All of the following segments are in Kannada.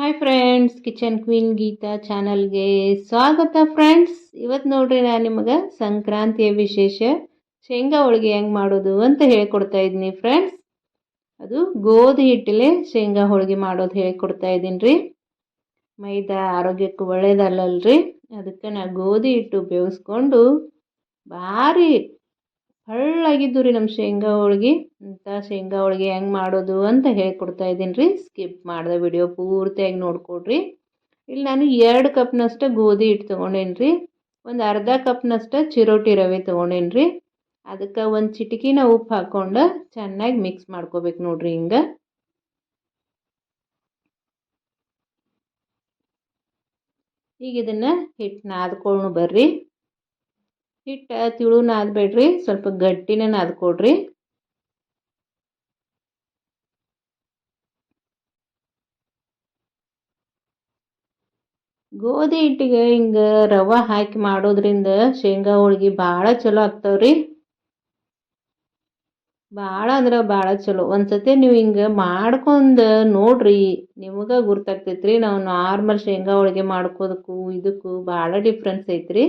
Hi friends kitchen queen Geeta ಚಾನಲ್ಗೆ ಸ್ವಾಗತ ಫ್ರೆಂಡ್ಸ್ ಇವತ್ತು ನೋಡ್ರಿ ನಾನು ನಿಮಗೆ ಸಂಕ್ರಾಂತಿಯ ವಿಶೇಷ, ಶೇಂಗಾ ಹೋಳಿಗೆ ಹೆಂಗೆ ಮಾಡೋದು ಅಂತ ಹೇಳ್ಕೊಡ್ತಾ ಇದ್ದೀನಿ ಫ್ರೆಂಡ್ಸ್ ಅದು ಗೋಧಿ ಹಿಟ್ಟಲೆ ಶೇಂಗಾ ಹೋಳಿಗೆ ಮಾಡೋದು ಹೇಳ್ಕೊಡ್ತಾ ಇದ್ದೀನಿ ರೀ ಮೈದಾ ಆರೋಗ್ಯಕ್ಕೆ ಒಳ್ಳೇದಲ್ಲಲ್ರಿ. ಅದಕ್ಕೆ ನಾನು ಗೋಧಿ ಹಿಟ್ಟು ಉಪಯೋಗಿಸ್ಕೊಂಡು ಭಾರಿ ಹಳ್ಳಾಗಿದ್ದು ರೀ ನಮ್ಮ ಶೇಂಗಾ ಹೋಳ್ಗೆ. ಅಂತ ಶೇಂಗಾ ಹೋಳ್ಗೆ ಹೆಂಗೆ ಮಾಡೋದು ಅಂತ ಹೇಳ್ಕೊಡ್ತಾ ಇದ್ದೀನಿ ರೀ. ಸ್ಕಿಪ್ ಮಾಡಿದೆ ವಿಡಿಯೋ ಪೂರ್ತಿಯಾಗಿ ನೋಡ್ಕೊಡ್ರಿ. ಇಲ್ಲಿ ನಾನು ಎರಡು ಕಪ್ನಷ್ಟು ಗೋಧಿ ಹಿಟ್ಟು ತೊಗೊಂಡೇನಿ ರೀ. ಒಂದು ಅರ್ಧ ಕಪ್ನಷ್ಟು ಚಿರೋಟಿ ರವೆ ತೊಗೊಂಡೇನಿ ರೀ. ಅದಕ್ಕೆ ಒಂದು ಚಿಟಕಿನ ಉಪ್ಪು ಹಾಕ್ಕೊಂಡು ಚೆನ್ನಾಗಿ ಮಿಕ್ಸ್ ಮಾಡ್ಕೋಬೇಕು ನೋಡ್ರಿ ಹಿಂಗೆ. ಈಗ ಇದನ್ನು ಹಿಟ್ಟು ನಾದ್ಕೊಂಡು ಬರ್ರಿ. ಹಿಟ್ಟು, ತಿಳು ನಾದಬೇಡ್ರಿ. ಸ್ವಲ್ಪ ಗಟ್ಟಿನೇ ನಾದ್ಕೊಡ್ರಿ. ಗೋಧಿ ಹಿಟ್ಟಿಗೆ ಹಿಂಗೆ ರವೆ ಹಾಕಿ ಮಾಡೋದ್ರಿಂದ ಶೇಂಗಾ ಹೋಳ್ಗೆ ಭಾಳ ಚಲೋ ಆಗ್ತಾವ್ರಿ. ಭಾಳ ಅಂದ್ರೆ ಭಾಳ ಚಲೋ. ಒಂದ್ಸತಿ ನೀವು ಹಿಂಗೆ ಮಾಡ್ಕೊಂಡು ನೋಡ್ರಿ. ನಿಮಗೆ ಗುರ್ತಾಗ್ತೈತ್ರಿ. ನಾವು ನಾರ್ಮಲ್ ಶೇಂಗಾ ಹೋಳಿಗೆ ಮಾಡ್ಕೋದಕ್ಕೂ ಇದಕ್ಕೂ ಭಾಳ ಡಿಫ್ರೆನ್ಸ್ ಐತ್ರಿ.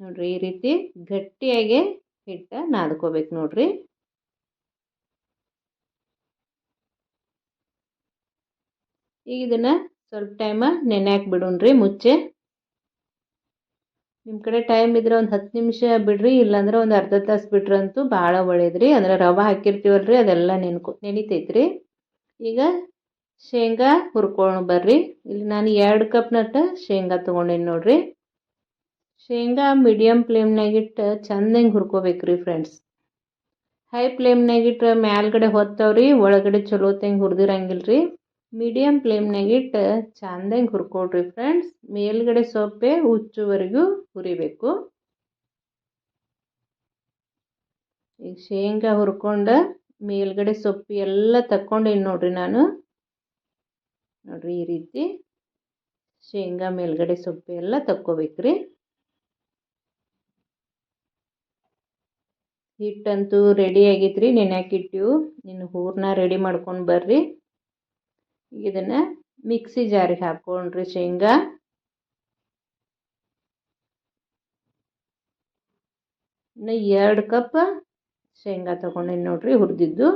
ನೋಡ್ರಿ ಈ ರೀತಿ ಗಟ್ಟಿಯಾಗಿ ಹಿಟ್ಟ ನಾದ್ಕೋಬೇಕು ನೋಡ್ರಿ. ಈಗ ಇದನ್ನ ಸ್ವಲ್ಪ ಟೈಮ ನೆನೆ ಬಿಡೋಣ್ರಿ ಮುಚ್ಚೆ. ನಿಮ್ಮ ಕಡೆ ಟೈಮ್ ಇದ್ರೆ ಒಂದು ಹತ್ತು ನಿಮಿಷ ಬಿಡ್ರಿ, ಇಲ್ಲಾಂದ್ರೆ ಒಂದು ಅರ್ಧ ತಾಸು ಬಿಟ್ರಂತೂ ಭಾಳ ಒಳ್ಳೇದ್ರಿ. ಅಂದ್ರೆ ರವೆ ಹಾಕಿರ್ತೀವಲ್ರಿ, ಅದೆಲ್ಲ ನೆನ್ಕೊ, ನೆನಿತೈತ್ರಿ. ಈಗ ಶೇಂಗಾ ಹುರ್ಕೊಂಡು ಬರ್ರಿ. ಇಲ್ಲಿ ನಾನು ಎರಡು ಕಪ್ನಟ್ಟ ಶೇಂಗಾ ತೊಗೊಂಡೇನಿ ನೋಡ್ರಿ. ಶೇಂಗಾ ಮೀಡಿಯಮ್ ಫ್ಲೇಮ್ನಾಗಿಟ್ಟು ಚಂದಂಗೆ ಹುರ್ಕೋಬೇಕ್ರಿ ಫ್ರೆಂಡ್ಸ್ ಹೈ ಫ್ಲೇಮ್ನಾಗಿಟ್ಟು ಮ್ಯಾಲ್ಗಡೆ ಹೊತ್ತವ್ರಿ, ಒಳಗಡೆ ಚಲೋತಂಗೆ ಹುರಿದಿರಂಗಿಲ್ಲ ರೀ. ಮೀಡಿಯಮ್ ಫ್ಲೇಮ್ನಾಗಿಟ್ಟು ಚಂದಂಗೆ ಹುರ್ಕೊಳ್ರಿ ಫ್ರೆಂಡ್ಸ್ ಮೇಲ್ಗಡೆ ಸೊಪ್ಪೆ ಹುಚ್ಚುವರೆಗೂ ಹುರಿಬೇಕು. ಈಗ ಶೇಂಗಾ ಹುರ್ಕೊಂಡು ಮೇಲ್ಗಡೆ ಸೊಪ್ಪು ಎಲ್ಲ ತಕ್ಕೊಂಡೇನಿ ನೋಡ್ರಿ ನಾನು. ನೋಡ್ರಿ ಈ ರೀತಿ ಶೇಂಗಾ ಮೇಲ್ಗಡೆ ಸೊಪ್ಪು ಎಲ್ಲ ತಕ್ಕೋಬೇಕ್ರಿ. ಹಿಟ್ಟಂತೂ ರೆಡಿ ಆಗೈತ್ರಿ ನೆನೆಯಾಕಿಟ್ಟಿವು ಇನ್ನು ಹೂರಣ ರೆಡಿ ಮಾಡ್ಕೊಂಡು ಬರ್ರಿ. ಇದನ್ನು ಮಿಕ್ಸಿ ಜಾರಿಗೆ ಹಾಕ್ಕೊಂಡ್ರಿ ಶೇಂಗಾ. ಇನ್ನು ಎರಡು ಕಪ್ ಶೇಂಗಾ ತೊಗೊಂಡಿನಿ ನೋಡ್ರಿ, ಹುರಿದಿದ್ದು.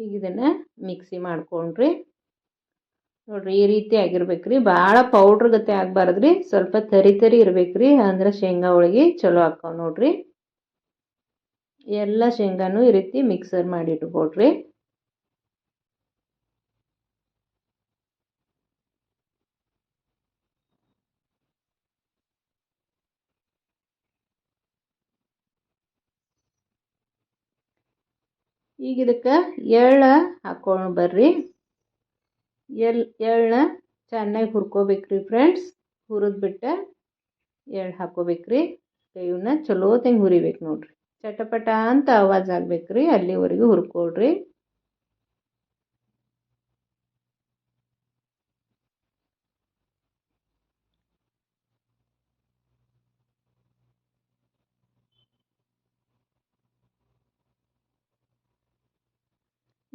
ಈಗ ಇದನ್ನು ಮಿಕ್ಸಿ ಮಾಡ್ಕೊಂಡ್ರಿ. ನೋಡ್ರಿ ಈ ರೀತಿ ಆಗಿರ್ಬೇಕ್ರಿ. ಭಾಳ ಪೌಡ್ರ್ ಗತೆ ಆಗಬಾರ್ದು ರೀ ಸ್ವಲ್ಪ ತರಿ ತರಿ ಇರ್ಬೇಕು ರೀ ಅಂದ್ರೆ ಶೇಂಗಾ ಹೋಳಿಗೆ ಚಲೋ ಹಾಕವ್ ನೋಡ್ರಿ. ಎಲ್ಲ ಶೇಂಗಾನು ಈ ರೀತಿ ಮಿಕ್ಸರ್ ಮಾಡಿ ಇಟ್ಕೊಡ್ರಿ ಈಗ ಇದಕ್ಕೆ ಎಳ್ಳ ಹಾಕೊಂಡು ಬರ್ರಿ. ಎಳ್ ಎಳ್ಳನ್ನ ಚೆನ್ನಾಗಿ ಹುರ್ಕೋಬೇಕ್ರಿ ಫ್ರೆಂಡ್ಸ್ ಹುರಿದ್ಬಿಟ್ಟು ಎಳ್ಳು ಹಾಕೋಬೇಕ್ರಿ. ಇವನ್ನ ಚಲೋತಂಗೆ ಹುರಿಬೇಕು ನೋಡ್ರಿ. ಚಟಪಟ ಅಂತ ಆವಾಜ್ ಆಗ್ಬೇಕ್ರಿ. ಅಲ್ಲಿವರೆಗೂ ಹುರ್ಕೊಳ್ರಿ.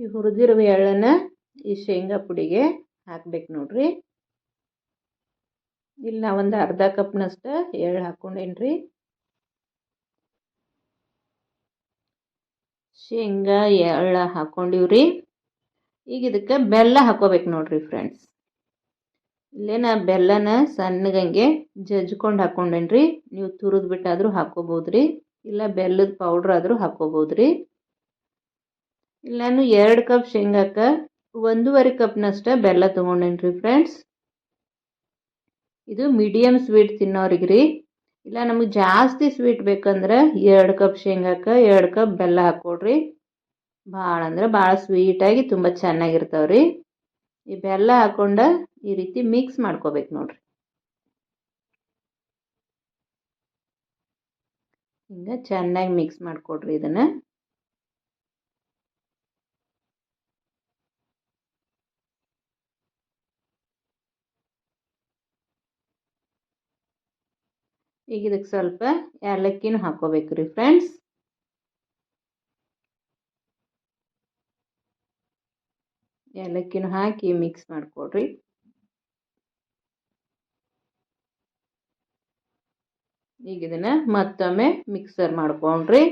ಈ ಹುರಿದಿರುವ ಎಳ್ಳನ್ನು ಈ ಶೇಂಗಾ ಪುಡಿಗೆ ಹಾಕ್ಬೇಕು ನೋಡ್ರಿ. ಇಲ್ಲಿ ಒಂದು ಅರ್ಧ ಕಪ್ನಷ್ಟು ಎಳ್ಳು ಹಾಕ್ಕೊಂಡೇನಿ ರೀ ಶೇಂಗಾ, ಎಳ್ಳು ಹಾಕ್ಕೊಂಡಿವ್ರಿ ಈಗ ಇದಕ್ಕೆ ಬೆಲ್ಲ ಹಾಕೋಬೇಕು ನೋಡ್ರಿ ಫ್ರೆಂಡ್ಸ್. ಇಲ್ಲೇನ ಬೆಲ್ಲನ ಸಣ್ಣಗಂಗೆ ಜಜ್ಕೊಂಡು ಹಾಕೊಂಡೇನ್ರಿ. ನೀವು ತುರಿದು ಬಿಟ್ಟಾದರೂ ಹಾಕೋಬೋದು ರೀ ಇಲ್ಲ ಬೆಲ್ಲದ ಪೌಡ್ರ್ ಆದರೂ ಹಾಕೋಬೋದು ರೀ ಇಲ್ಲ ನಾನು ಎರಡು ಕಪ್ ಶೇಂಗಾಕ ಒಂದೂವರೆ ಕಪ್ನಷ್ಟ ಬೆಲ್ಲ ತೊಗೊಂಡೇನಿ ರೀ ಫ್ರೆಂಡ್ಸ್ ಇದು ಮೀಡಿಯಮ್ ಸ್ವೀಟ್ ತಿನ್ನೋರಿಗೆ ರೀ ಇಲ್ಲ, ನಮಗೆ ಜಾಸ್ತಿ ಸ್ವೀಟ್ ಬೇಕಂದ್ರೆ ಎರಡು ಕಪ್ ಶೇಂಗಾಕ್ಕೆ, ಎರಡು ಕಪ್ ಬೆಲ್ಲ ಹಾಕ್ಕೊಡ್ರಿ ಭಾಳ ಅಂದ್ರೆ ಭಾಳ ಸ್ವೀಟಾಗಿ ತುಂಬ ಚೆನ್ನಾಗಿರ್ತಾವೆ ರೀ ಈ ಬೆಲ್ಲ ಹಾಕ್ಕೊಂಡು ಈ ರೀತಿ ಮಿಕ್ಸ್ ಮಾಡ್ಕೋಬೇಕು ನೋಡ್ರಿ. ಹಿಂಗೆ ಚೆನ್ನಾಗಿ ಮಿಕ್ಸ್ ಮಾಡಿಕೊಡ್ರಿ ಇದನ್ನು. ಈಗ ಇದಕ್ಕೆ ಸ್ವಲ್ಪ ಏಲಕ್ಕಿನೂ ಹಾಕೋಬೇಕು ರೀ ಫ್ರೆಂಡ್ಸ್ ಏಲಕ್ಕಿನೂ ಹಾಕಿ ಮಿಕ್ಸ್ ಮಾಡಿಕೊಡ್ರಿ. ಈಗ ಇದನ್ನು ಮತ್ತೊಮ್ಮೆ ಮಿಕ್ಸರ್ ಮಾಡ್ಕೊಂಡ್ರಿ.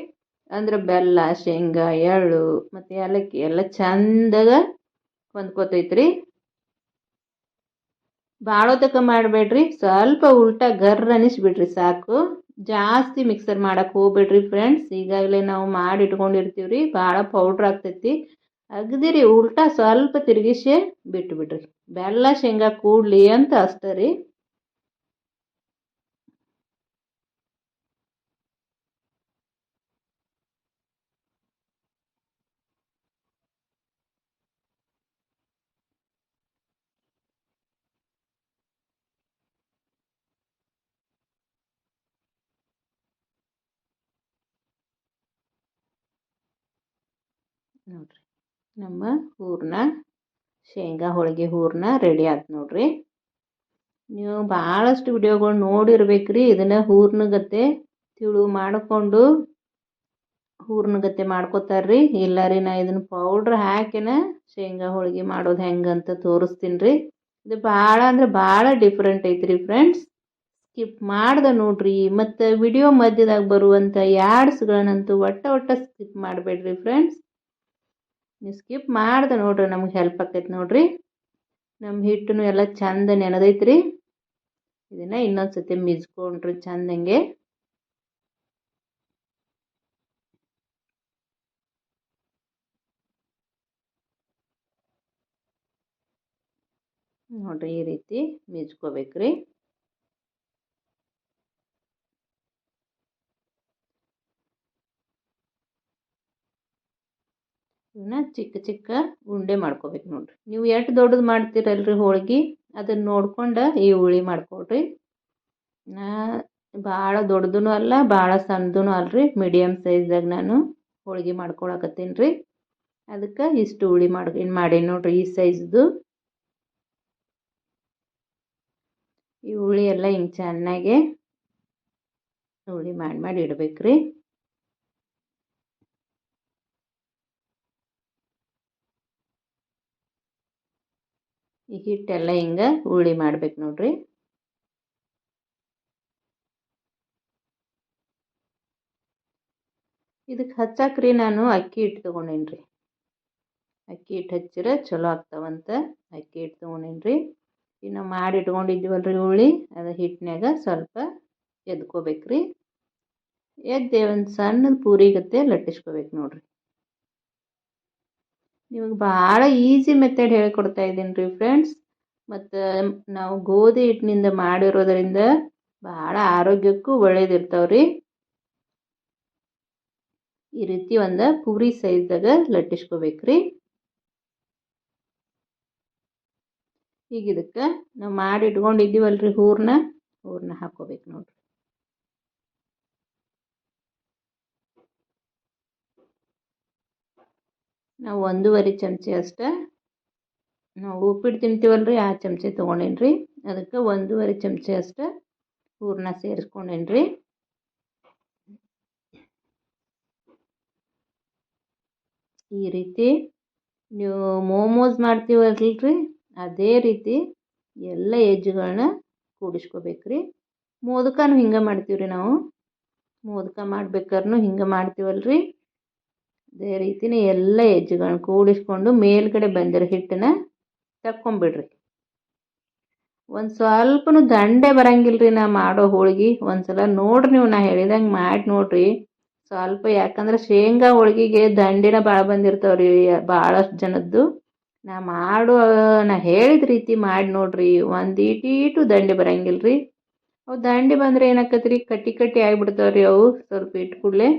ಅಂದ್ರೆ ಬೆಲ್ಲ, ಶೇಂಗಾ, ಎಳ್ಳು ಮತ್ತು ಏಲಕ್ಕಿ ಎಲ್ಲ ಚಂದಾಗ ಹೊಂದ್ಕೋತೈತ್ರಿ. ಭಾಳೋತಕ ಮಾಡಬೇಡ್ರಿ. ಸ್ವಲ್ಪ ಉಲ್ಟಾ ಗರ್ ಅನಿಸ್ಬಿಡ್ರಿ ಸಾಕು. ಜಾಸ್ತಿ ಮಿಕ್ಸರ್ ಮಾಡಕ್ಕೆ ಹೋಗ್ಬೇಡ್ರಿ ಫ್ರೆಂಡ್ಸ್ ಈಗಾಗಲೇ ನಾವು ಮಾಡಿ ಇಟ್ಕೊಂಡಿರ್ತೀವಿ ರೀ ಭಾಳ ಪೌಡ್ರ್ ಆಗ್ತೈತಿ. ಅಗದಿರಿ, ಉಲ್ಟಾ ಸ್ವಲ್ಪ ತಿರುಗಿಸಿ ಬಿಟ್ಟು ಬಿಡ್ರಿ ಬೆಲ್ಲ ಶೇಂಗಾ ಕೂಡಲಿ ಅಂತ ಅಷ್ಟೇ ನೋಡಿರಿ. ನಮ್ಮ ಹೂರಣ ಶೇಂಗಾ ಹೋಳಿಗೆ ಹೂರಣ ರೆಡಿ ಆಯ್ತು ನೋಡಿರಿ. ನೀವು ಭಾಳಷ್ಟು ವಿಡಿಯೋಗಳು ನೋಡಿರ್ಬೇಕ್ರಿ, ಇದನ್ನು ಹೂರ್ಣಗತ್ತೆ ತಿಳು ಮಾಡಿಕೊಂಡು ಹೂರ್ಣಗತ್ತೆ ಮಾಡ್ಕೋತಾರ್ರಿ. ಇಲ್ಲ ರೀ, ನಾ ಇದನ್ನು ಪೌಡ್ರ್ ಹಾಕಿನ ಶೇಂಗಾ ಹೋಳಿಗೆ ಮಾಡೋದು ಹೆಂಗಂತ ತೋರಿಸ್ತೀನಿ ರೀ ಇದು ಭಾಳ ಅಂದ್ರೆ ಭಾಳ ಡಿಫ್ರೆಂಟ್ ಐತ್ರಿ ಫ್ರೆಂಡ್ಸ್ ಸ್ಕಿಪ್ ಮಾಡ್ದೆ ನೋಡ್ರಿ. ಮತ್ತು ವಿಡಿಯೋ ಮಧ್ಯದಾಗ ಬರುವಂಥ ಯಾಡ್ಸ್ಗಳನ್ನಂತೂ ಒಟ್ಟ ಒಟ್ಟ ಸ್ಕಿಪ್ ಮಾಡಬೇಡ್ರಿ ಫ್ರೆಂಡ್ಸ್ ನೀವು ಸ್ಕಿಪ್ ಮಾಡ್ದೆ ನೋಡ್ರಿ ನಮ್ಗೆ ಹೆಲ್ಪ್ ಆಕೈತೆ ನೋಡ್ರಿ. ನಮ್ಮ ಹಿಟ್ಟು ಎಲ್ಲ ಚಂದ ನೆನೆದೈತ್ರಿ. ಇದನ್ನು ಇನ್ನೊಂದು ಸತಿ ಮಿಜ್ಕೊಂಡ್ರಿ ಚಂದಂಗೆ ನೋಡ್ರಿ ಈ ರೀತಿ ಮಿಜ್ಕೋಬೇಕ್ರಿ. ಇವನ್ನ ಚಿಕ್ಕ ಚಿಕ್ಕ ಉಂಡೆ ಮಾಡ್ಕೋಬೇಕು ನೋಡಿರಿ. ನೀವು ಎಷ್ಟು ದೊಡ್ಡದು ಮಾಡ್ತೀರಲ್ರಿ ಹೋಳಿಗೆ? ಅದನ್ನು ನೋಡ್ಕೊಂಡು ಈ ಹುಳಿ ಮಾಡ್ಕೊಳ್ರಿ. ನಾ ಭಾಳ ದೊಡ್ಡದೂ ಅಲ್ಲ ಭಾಳ ಸಣ್ಣದೂ ಅಲ್ರಿ. ಮೀಡಿಯಮ್ ಸೈಜ್ದಾಗ ನಾನು ಹೋಳಿಗೆ ಮಾಡ್ಕೊಳಕತ್ತೀನಿ ರೀ ಅದಕ್ಕೆ ಇಷ್ಟು ಹುಳಿ ಮಾಡಿ ಮಾಡಿ ನೋಡಿರಿ ಈ ಸೈಜ್ದು ಈ ಹುಳಿ ಎಲ್ಲ ಹಿಂಗೆ ಚೆನ್ನಾಗೆ ಹುಳಿ ಮಾಡಿ ಮಾಡಿ ಇಡ್ಬೇಕು ರೀ ಈ ಹಿಟ್ಟೆಲ್ಲ ಹಿಂಗೆ ಉಳಿ ಮಾಡ್ಬೇಕು ನೋಡ್ರಿ. ಇದಕ್ಕೆ ಹಚ್ಚಾಕ್ರಿ ನಾನು ಅಕ್ಕಿ ಹಿಟ್ಟು ತೊಗೊಂಡೇನ್ರಿ. ಅಕ್ಕಿ ಹಿಟ್ಟು ಹಚ್ಚಿರ ಚಲೋ ಆಗ್ತಾವಂತ ಅಕ್ಕಿ ಹಿಟ್ಟು ತೊಗೊಂಡೇನಿ ಇನ್ನು ಮಾಡಿ ಇಟ್ಕೊಂಡಿದ್ದೀವಲ್ರಿ ಉಳ್ಳಿ ಅದು ಹಿಟ್ಟಿನಾಗ ಸ್ವಲ್ಪ ಎದ್ಕೋಬೇಕು ರೀ ಎದ್ದೆ ಒಂದು ಸಣ್ಣದು ಪೂರಿಗತ್ತೆ ಲಟ್ಟಿಸ್ಕೋಬೇಕು ನೋಡ್ರಿ. ನಿಮಗೆ ಭಾಳ ಈಸಿ ಮೆಥಡ್ ಹೇಳ್ಕೊಡ್ತಾ ಇದ್ದೀನಿ ರೀ ಫ್ರೆಂಡ್ಸ್ ಮತ್ತು ನಾವು ಗೋಧಿ ಹಿಟ್ಟಿನಿಂದ ಮಾಡಿರೋದರಿಂದ ಭಾಳ ಆರೋಗ್ಯಕ್ಕೂ ಒಳ್ಳೇದಿರ್ತಾವೆ ರೀ ಈ ರೀತಿ ಒಂದು ಪೂರಿ ಸೈಜ್ದಾಗ ಲಟ್ಟಿಸ್ಕೋಬೇಕು ರೀ ಈಗ ಇದಕ್ಕೆ ನಾವು ಮಾಡಿ ಇಟ್ಕೊಂಡಿದ್ದೀವಲ್ರಿ ಹೂರ್ನ ಹೂರ್ನ ಹಾಕೋಬೇಕು ನೋಡ್ರಿ. ನಾವು ಒಂದೂವರೆ ಚಮಚ ಅಷ್ಟೇ. ನಾವು ಉಪ್ಪಿಟ್ಟು ತಿಂತೀವಲ್ಲ ರೀ ಆ ಚಮಚ ತೊಗೊಂಡೇನಿ ರೀ ಅದಕ್ಕೆ ಒಂದೂವರೆ ಚಮಚ ಅಷ್ಟೇ ಹೂರಣ ಸೇರಿಸ್ಕೊಂಡೇನಿ ರೀ ಈ ರೀತಿ ನೀವು ಮೋಮೋಸ್ ಮಾಡ್ತೀವಲ್ರಿ, ಅದೇ ರೀತಿ ಎಲ್ಲ ಎಜ್ಜುಗಳನ್ನ ಕೂಡಿಸ್ಕೋಬೇಕು ರೀ ಮೋದಕನೂ ಹಿಂಗೆ ಮಾಡ್ತೀವಿ ರೀ ನಾವು. ಮೋದಕ ಮಾಡ್ಬೇಕಾದ್ರೂ ಹಿಂಗೆ ಮಾಡ್ತೀವಲ್ರಿ. ಅದೇ ರೀತಿನೇ ಎಲ್ಲ ಹೆಜ್ಜೆಗಳನ್ನ ಕೂಡಿಸ್ಕೊಂಡು ಮೇಲ್ಗಡೆ ಬಂದಿರೋ ಹಿಟ್ಟನ್ನ ತಕ್ಕೊಂಬಿಡ್ರಿ ಒಂದು ಸ್ವಲ್ಪನು ದಂಡೆ ಬರಂಗಿಲ್ರಿ ನಾ ಮಾಡೋ ಹೋಳಿಗೆ. ಒಂದ್ಸಲ ನೋಡ್ರಿ ನೀವು ನಾ ಹೇಳಿದಂಗೆ ಮಾಡಿ ನೋಡ್ರಿ. ಸ್ವಲ್ಪ ಯಾಕಂದ್ರೆ ಶೇಂಗಾ ಹೋಳಿಗೆಗೆ ದಂಡಿನ ಭಾಳ ಬಂದಿರ್ತಾವ್ರಿ ಭಾಳಷ್ಟು ಜನದ್ದು. ನಾ ಮಾಡೋ, ನಾ ಹೇಳಿದ ರೀತಿ ಮಾಡಿ ನೋಡ್ರಿ. ಒಂದು ಈಟೀಟು ದಂಡೆ ಬರಂಗಿಲ್ರಿ. ಅವು ದಂಡೆ ಬಂದರೆ ಏನಾಕತ್ರಿ? ಕಟ್ಟಿ ಕಟ್ಟಿ ಆಗಿಬಿಡ್ತಾವೆ ರೀ ಅವು. ಸ್ವಲ್ಪ ಇಟ್ಟು ಕೂಡಲೇ.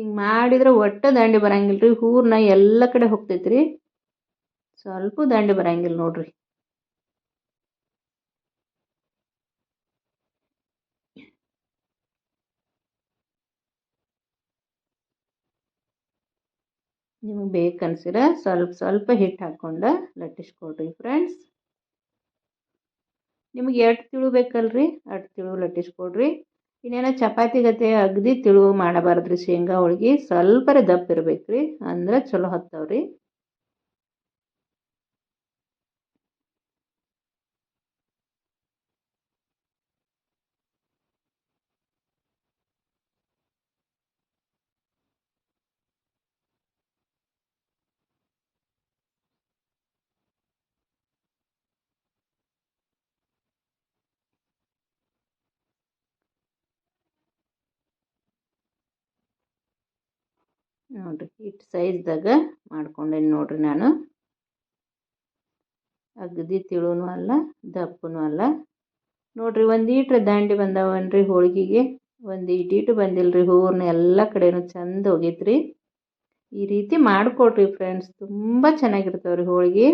ಹಿಂಗೆ ಮಾಡಿದ್ರೆ ಒಟ್ಟು ದಾಂಡಿ ಬರಂಗಿಲ್ಲ ರೀ ಊರ್ನ ಎಲ್ಲ ಕಡೆ ಹೋಗ್ತೈತೆ ರೀ ಸ್ವಲ್ಪ ದಾಂಡಿ ಬರಂಗಿಲ್ಲ ನೋಡ್ರಿ. ನಿಮಗೆ ಬೇಕನ್ಸಿರ ಸ್ವಲ್ಪ ಸ್ವಲ್ಪ ಹಿಟ್ಟು ಹಾಕ್ಕೊಂಡು ಲಟ್ಟಿಸ್ಕೊಡ್ರಿ ಫ್ರೆಂಡ್ಸ್ ನಿಮಗೆ ಎಷ್ಟು ತಿಳು ಬೇಕಲ್ರಿ ಅಷ್ಟು ತಿಳು ಲಟ್ಟಿಸ್ಕೊಡ್ರಿ. ಇನ್ನೇನೋ ಚಪಾತಿ ಗತೆ ಅಗದಿ ತಿಳು ಮಾಡಬಾರ್ದ್ರಿ ಶೇಂಗಾ ಹೋಳ್ಗೆ. ಸ್ವಲ್ಪರೆ ದಪ್ಪ ಇರ್ಬೇಕು ರೀ ಅಂದ್ರೆ ಚಲೋ ಹತ್ತವ್ರಿ. ನೋಡಿರಿ ಇಟ್ಟು ಸೈಜ್ದಾಗ ಮಾಡ್ಕೊಂಡೇನಿ ನೋಡಿರಿ ನಾನು. ಅಗದಿ ತಿಳುನೂ ಅಲ್ಲ, ದಪ್ಪನೂ ಅಲ್ಲ. ನೋಡಿರಿ, ಒಂದು ಈಟ್ರ ದಾಂಡಿ ಬಂದವನ್ರಿ ಹೋಳಿಗೆಗೆ. ಒಂದು ಈಟೀಟು ಬಂದಿಲ್ಲ ಹೂರ್ನ ಎಲ್ಲ ಕಡೆನೂ ಚಂದ ಹೋಗೈತ್ರಿ. ಈ ರೀತಿ ಮಾಡಿಕೊಡ್ರಿ ಫ್ರೆಂಡ್ಸ್ ತುಂಬ ಚೆನ್ನಾಗಿರ್ತಾವ್ರಿ ಹೋಳ್ಗೆ.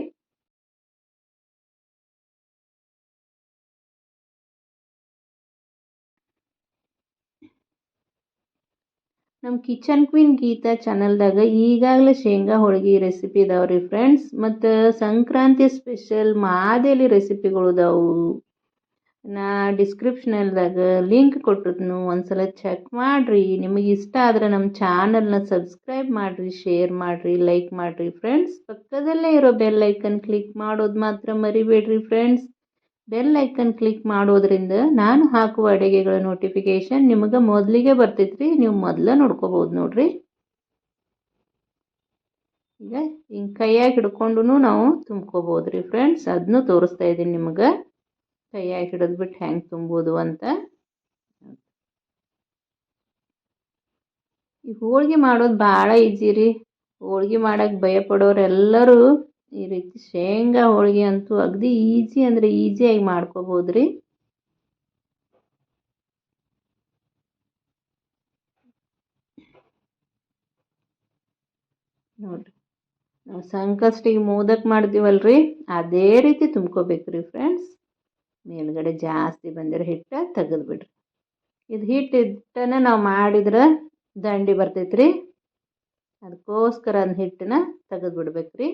ನಮ್ಮ ಕಿಚನ್ ಕ್ವೀನ್ ಗೀತಾ ಚಾನಲ್ದಾಗ ಈಗಾಗಲೇ ಶೇಂಗಾ ಹೋಳಿಗೆ ರೆಸಿಪಿ ಇದಾವೆ ಫ್ರೆಂಡ್ಸ್ ಮತ್ತು ಸಂಕ್ರಾಂತಿ ಸ್ಪೆಷಲ್ ಮಾದೇಲಿ ರೆಸಿಪಿಗಳು ಇದಾವು. ನಾ ಡಿಸ್ಕ್ರಿಪ್ಷನಲ್ದಾಗ ಲಿಂಕ್ ಕೊಟ್ಟಿದ್ನು ಒಂದ್ಸಲ ಚೆಕ್ ಮಾಡಿರಿ. ನಿಮಗೆ ಇಷ್ಟ ಆದರೆ ನಮ್ಮ ಚಾನಲ್ನ ಸಬ್ಸ್ಕ್ರೈಬ್ ಮಾಡಿರಿ ಶೇರ್ ಮಾಡಿರಿ ಲೈಕ್ ಮಾಡಿರಿ ಫ್ರೆಂಡ್ಸ್ ಪಕ್ಕದಲ್ಲೇ ಇರೋ ಬೆಲ್ ಐಕಾನ್ ಕ್ಲಿಕ್ ಮಾಡೋದು ಮಾತ್ರ ಮರಿಬೇಡ್ರಿ ಫ್ರೆಂಡ್ಸ್ ಬೆಲ್ ಐಕನ್ ಕ್ಲಿಕ್ ಮಾಡೋದ್ರಿಂದ ನಾನು ಹಾಕುವ ಅಡುಗೆಗಳ ನೋಟಿಫಿಕೇಷನ್ ನಿಮಗೆ ಮೊದಲಿಗೆ ಬರ್ತೈತ್ರಿ. ನೀವು ಮೊದಲ ನೋಡ್ಕೋಬೋದು ನೋಡ್ರಿ. ಈಗ ಹಿಂಗೆ ಕೈಯಾಗಿ ಹಿಡ್ಕೊಂಡು ನಾವು ತುಂಬ್ಕೋಬೋದು ರೀ ಫ್ರೆಂಡ್ಸ್. ಅದನ್ನು ತೋರಿಸ್ತಾ ಇದ್ದೀನಿ ನಿಮಗೆ. ಕೈಯಾಗಿ ಹಿಡಿದ್ಬಿಟ್ಟು ಹೆಂಗೆ ತುಂಬೋದು ಅಂತ. ಈ ಹೋಳ್ಗೆ ಮಾಡೋದು ಭಾಳ ಈಜಿ ರೀ. ಹೋಳ್ಗೆ ಮಾಡೋಕ್ಕೆ ಭಯಪಡೋರೆಲ್ಲರೂ ಈ ರೀತಿ ಶೇಂಗಾ ಹೋಳಿಗೆ ಅಂತೂ ಅಗದಿ ಈಜಿ ಅಂದರೆ ಈಸಿಯಾಗಿ ಮಾಡ್ಕೋಬೋದು ರೀ ನೋಡಿರಿ, ನಾವು ಸಂಕಷ್ಟಿಗೆ ಮೋದಕ್ ರೀ ಅದೇ ರೀತಿ ತುಂಬ್ಕೋಬೇಕು ರೀ ಫ್ರೆಂಡ್ಸ್ ಮೇಲ್ಗಡೆ ಜಾಸ್ತಿ ಬಂದಿರೋ ಹಿಟ್ಟು ತೆಗೆದ್ಬಿಡ್ರಿ ಇದು ಹಿಟ್ಟು ಹಿಟ್ಟನ್ನು ನಾವು ಮಾಡಿದ್ರೆ ದಂಡಿ ಬರ್ತೈತ್ರಿ. ಅದಕ್ಕೋಸ್ಕರ ಅದನ್ನ ಹಿಟ್ಟನ್ನ ತೆಗೆದು ಬಿಡ್ಬೇಕು ರೀ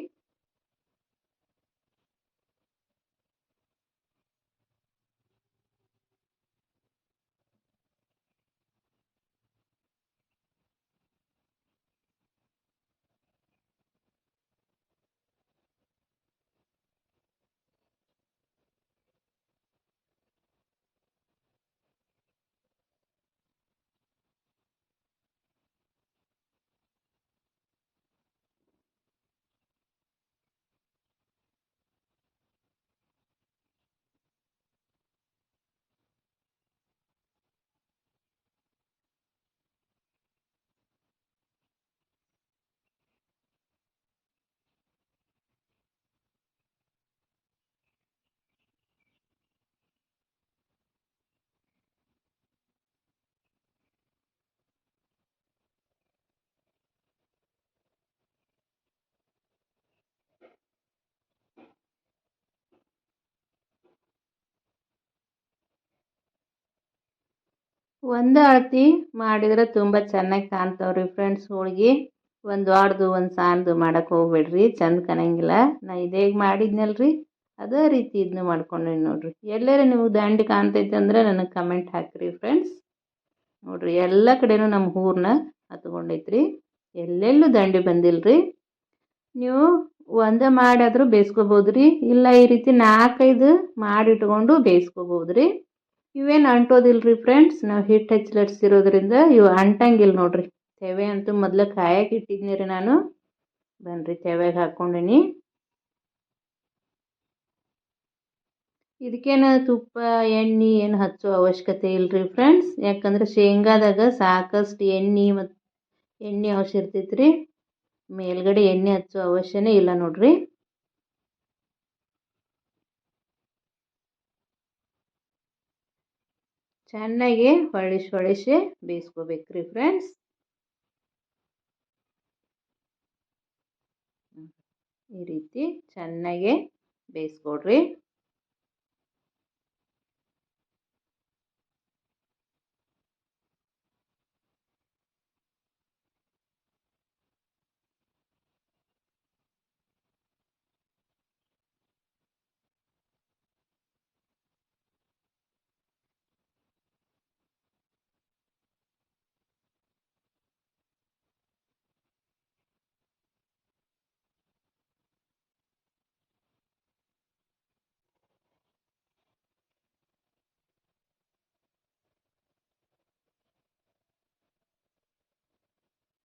ಒಂದು ಅಳತಿ ಮಾಡಿದ್ರೆ ತುಂಬ ಚೆನ್ನಾಗಿ ಕಾಣ್ತಾವ್ರಿ ಫ್ರೆಂಡ್ಸ್ ಹೋಳಿಗೆ. ಒಂದು ವಾರದ್ದು, ಒಂದು ಸಾನ್ದು ಮಾಡಕ್ಕೆ ಹೋಗ್ಬೇಡ್ರಿ, ಚಂದ ಕಾಣಂಗಿಲ್ಲ. ನಾ ಇದೇಗೆ ಮಾಡಿದ್ನಲ್ರಿ, ಅದೇ ರೀತಿ ಇದ್ನ ಮಾಡ್ಕೊಂಡೆ ನೋಡ್ರಿ. ಎಲ್ಲರೂ ನಿಮಗೆ ದಂಡಿ ಕಾಣ್ತೈತೆ ಅಂದ್ರೆ ನನಗೆ ಕಮೆಂಟ್ ಹಾಕಿರಿ ಫ್ರೆಂಡ್ಸ್ ನೋಡ್ರಿ, ಎಲ್ಲ ಕಡೆನೂ ನಮ್ಮ ಊರ್ನ ಹತ್ಕೊಂಡೈತ್ರಿ. ಎಲ್ಲೆಲ್ಲೂ ದಂಡಿ ಬಂದಿಲ್ರಿ. ನೀವು ಒಂದೇ ಮಾಡಾದರೂ ಬೇಯಿಸ್ಕೋಬೋದು ರೀ ಇಲ್ಲ ಈ ರೀತಿ ನಾಲ್ಕೈದು ಮಾಡಿಟ್ಕೊಂಡು ಬೇಯಿಸ್ಕೋಬೋದು ರೀ ಇವೇನು ಅಂಟೋದಿಲ್ರಿ ಫ್ರೆಂಡ್ಸ್ ನಾವು ಹಿಟ್ಟು ಹಚ್ಚಿ ಲಟ್ಸಿರೋದ್ರಿಂದ ಇವು ಅಂಟಂಗಿಲ್ಲ ನೋಡ್ರಿ. ತೆವೆ ಅಂತೂ ಮೊದಲು ಕಾಯಕ್ಕೆ ಇಟ್ಟಿದ್ನಿ ರೀ ನಾನು. ಬನ್ರಿ, ತೆವೆಗೆ ಹಾಕ್ಕೊಂಡಿನಿ ಇದಕ್ಕೇನು ತುಪ್ಪ, ಎಣ್ಣೆ ಏನು ಹಚ್ಚೋ ಅವಶ್ಯಕತೆ ಇಲ್ಲರಿ ಫ್ರೆಂಡ್ಸ್ ಯಾಕಂದ್ರೆ ಶೇಂಗಾದಾಗ ಸಾಕಷ್ಟು ಎಣ್ಣೆ ಮತ್ತು ಎಣ್ಣೆ ಅವಶ್ಯ ಇರ್ತೈತೆ ರೀ ಮೇಲ್ಗಡೆ ಎಣ್ಣೆ ಹಚ್ಚೋ ಅವಶ್ಯನೇ ಇಲ್ಲ ನೋಡ್ರಿ. ಚೆನ್ನಾಗಿ ಹೊಳಿಸಿ ಹೊಳಿಸಿ ಬೇಯಿಸ್ಕೋಬೇಕ್ರಿ ಫ್ರೆಂಡ್ಸ್. ಈ ರೀತಿ ಚೆನ್ನಾಗಿ ಬೇಯಿಸ್ಕೊಡ್ರಿ.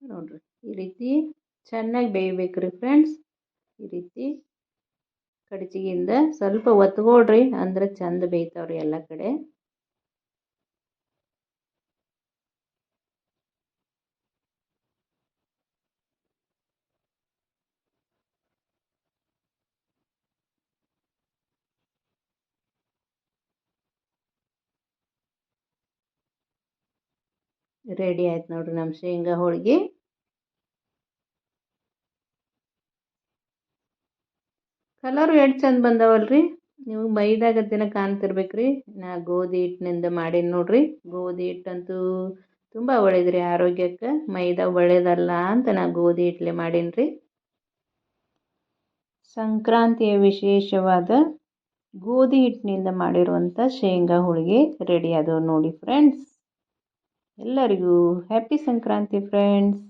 ನೋಡಿರಿ. ಈ ರೀತಿ ಚೆನ್ನಾಗಿ ಬೇಯಬೇಕು ರೀ ಫ್ರೆಂಡ್ಸ್ ಈ ರೀತಿ ಕಡಚಿಗಿಂದ ಸ್ವಲ್ಪ ಒತ್ಕೊಳ್ರಿ ಅಂದ್ರೆ ಚೆಂದ ಬೇಯ್ತಾವ್ರಿ ಎಲ್ಲ ಕಡೆ. ರೆಡಿ ಆಯ್ತು ನೋಡ್ರಿ ನಮ್ಮ ಶೇಂಗಾ ಹೋಳಿಗೆ. ಕಲರು ಎಷ್ಟು ಚಂದ ಬಂದವಲ್ರಿ. ನೀವು ಮೈದಾಗ ದಿನ ಕಾಣ್ತಿರ್ಬೇಕ್ರಿ. ನಾ ಗೋಧಿ ಹಿಟ್ಟಿನಿಂದ ಮಾಡೀನಿ ನೋಡ್ರಿ. ಗೋಧಿ ಹಿಟ್ಟಂತೂ ತುಂಬ ಒಳ್ಳೇದ್ರಿ ಆರೋಗ್ಯಕ್ಕೆ. ಮೈದಾ ಒಳ್ಳೇದಲ್ಲ ಅಂತ ನಾ ಗೋಧಿ ಹಿಟ್ಲೆ ಮಾಡೀನಿ ರೀ ಸಂಕ್ರಾಂತಿಯ ವಿಶೇಷವಾದ ಗೋಧಿ ಹಿಟ್ಟಿನಿಂದ ಮಾಡಿರುವಂಥ ಶೇಂಗಾ ಹೋಳಿಗೆ ರೆಡಿ ಆದವು ನೋಡಿ ಫ್ರೆಂಡ್ಸ್. ಎಲ್ಲರಿಗೂ ಹ್ಯಾಪಿ ಸಂಕ್ರಾಂತಿ ಫ್ರೆಂಡ್ಸ್.